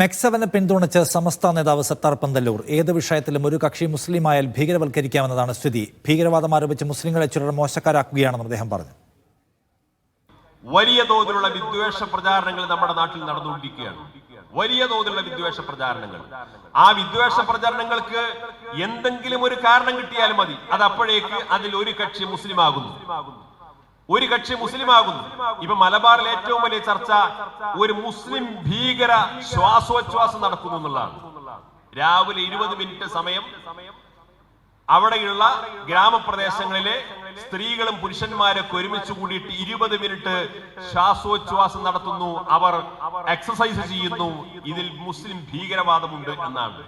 മെക്സവനെ പിന്തുണച്ച് സമസ്ത നേതാവ് സത്താർ പന്തല്ലൂർ. ഏത് വിഷയത്തിലും ഒരു കക്ഷി മുസ്ലിമായാൽ ഭീകരവൽക്കരിക്കാമെന്നതാണ് സ്ഥിതി. ഭീകരവാദം ആരോപിച്ച് മുസ്ലിങ്ങളെ ചിലർ മോശക്കാരാക്കുകയാണെന്ന് അദ്ദേഹം പറഞ്ഞു. വലിയ തോതിലുള്ള വിദ്വേഷ പ്രചാരണങ്ങൾ നമ്മുടെ നാട്ടിൽ നടന്നുകൊണ്ടിരിക്കുകയാണ്. വലിയ തോതിലുള്ള വിദ്വേഷ പ്രചാരണങ്ങൾ. ആ വിദ്വേഷ പ്രചാരണങ്ങൾക്ക് എന്തെങ്കിലും ഒരു കാരണം കിട്ടിയാൽ മതി. അത് അപ്പോഴേക്ക് അതിൽ ഒരു കക്ഷി മുസ്ലിം ആകുന്നു ഒരു കക്ഷി മുസ്ലിം ആകുന്നു ഇപ്പൊ മലബാറിൽ ഏറ്റവും വലിയ ചർച്ച ഒരു മുസ്ലിം ഭീകര ശ്വാസോച്ഛ്വാസം നടക്കുന്നു എന്നുള്ളതാണ്. രാവിലെ ഇരുപത് മിനിറ്റ് സമയം. അവിടെയുള്ള ഗ്രാമപ്രദേശങ്ങളിലെ സ്ത്രീകളും പുരുഷന്മാരൊക്കെ ഒരുമിച്ച് കൂടിയിട്ട് ഇരുപത് മിനിറ്റ് ശ്വാസോച്ഛ്വാസം നടത്തുന്നു. അവർ എക്സസൈസ് ചെയ്യുന്നു. ഇതിൽ മുസ്ലിം ഭീകരവാദമുണ്ട് എന്നാണ്.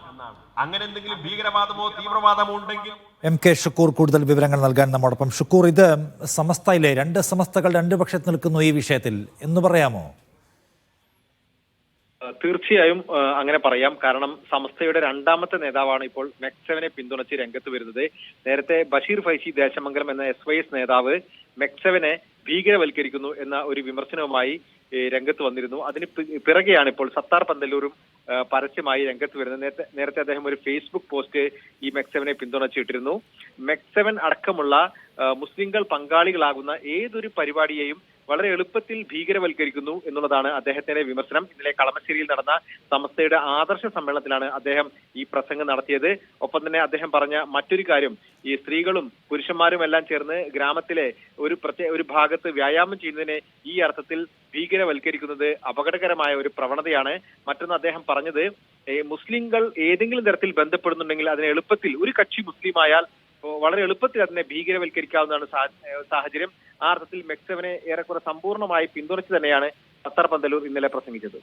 അങ്ങനെ എന്തെങ്കിലും ഭീകരവാദമോ തീവ്രവാദമോ ഉണ്ടെങ്കിൽ എം കെ ഷുക്കൂർ കൂടുതൽ വിവരങ്ങൾ നൽകാൻ നമ്മോടൊപ്പം. ഷുക്കൂർ ഇത് സമസ്തയിലെ രണ്ട് സമസ്തകൾ രണ്ട് പക്ഷത്ത് നിൽക്കുന്നു ഈ വിഷയത്തിൽ. എന്ന് പറയാമോ? തീർച്ചയായും അങ്ങനെ പറയാം. കാരണം സമസ്തയുടെ രണ്ടാമത്തെ നേതാവാണ് ഇപ്പോൾ മെക്സവനെ പിന്തുണച്ച് രംഗത്ത് വരുന്നത്. നേരത്തെ ബഷീർ ഫൈസി ദേശമംഗലം എന്ന എസ് വൈ എസ് നേതാവ് മെക്സവനെ ഭീകരവൽക്കരിക്കുന്നു എന്ന ഒരു വിമർശനവുമായി രംഗത്ത് വന്നിരുന്നു. അതിന് പിറകെയാണ് ഇപ്പോൾ സത്താർ പന്തല്ലൂരും പരസ്യമായി രംഗത്ത് വരുന്നത്. നേരത്തെ നേരത്തെ അദ്ദേഹം ഒരു ഫേസ്ബുക്ക് പോസ്റ്റ് ഈ മെക്സവനെ പിന്തുണച്ചിട്ടിരുന്നു. മെക്സവൻ അടക്കമുള്ള മുസ്ലിങ്ങൾ പങ്കാളികളാകുന്ന ഏതൊരു പരിപാടിയെയും വളരെ എളുപ്പത്തിൽ ഭീകരവൽക്കരിക്കുന്നു എന്നുള്ളതാണ് അദ്ദേഹത്തിന്റെ വിമർശനം. ഇന്നലെ കളമശ്ശേരിയിൽ നടന്ന സമസ്തയുടെ ആദർശ സമ്മേളനത്തിലാണ് അദ്ദേഹം ഈ പ്രസംഗം നടത്തിയത്. ഒപ്പം തന്നെ അദ്ദേഹം പറഞ്ഞ മറ്റൊരു കാര്യം ഈ സ്ത്രീകളും പുരുഷന്മാരും എല്ലാം ചേർന്ന് ഗ്രാമത്തിലെ ഒരു പ്രത്യേക ഒരു ഭാഗത്ത് വ്യായാമം ചെയ്യുന്നതിനെ ഈ അർത്ഥത്തിൽ ഭീകരവൽക്കരിക്കുന്നത് അപകടകരമായ ഒരു പ്രവണതയാണ്. മറ്റൊന്ന് അദ്ദേഹം പറഞ്ഞത് മുസ്ലിങ്ങൾ ഏതെങ്കിലും തരത്തിൽ ബന്ധപ്പെടുന്നുണ്ടെങ്കിൽ അതിനെ എളുപ്പത്തിൽ ഒരു കക്ഷി മുസ്ലിമായാൽ വളരെ എളുപ്പത്തിൽ അതിനെ ഭീകരവൽക്കരിക്കാവുന്നതാണ് സാഹചര്യം. ആ അർത്ഥത്തിൽ മെക്സവനെ ഏറെക്കുറെ സമ്പൂർണമായി പിന്തുണച്ച് തന്നെയാണ് പത്തർ പന്തലൂർ ഇന്നലെ പ്രസംഗിച്ചത്.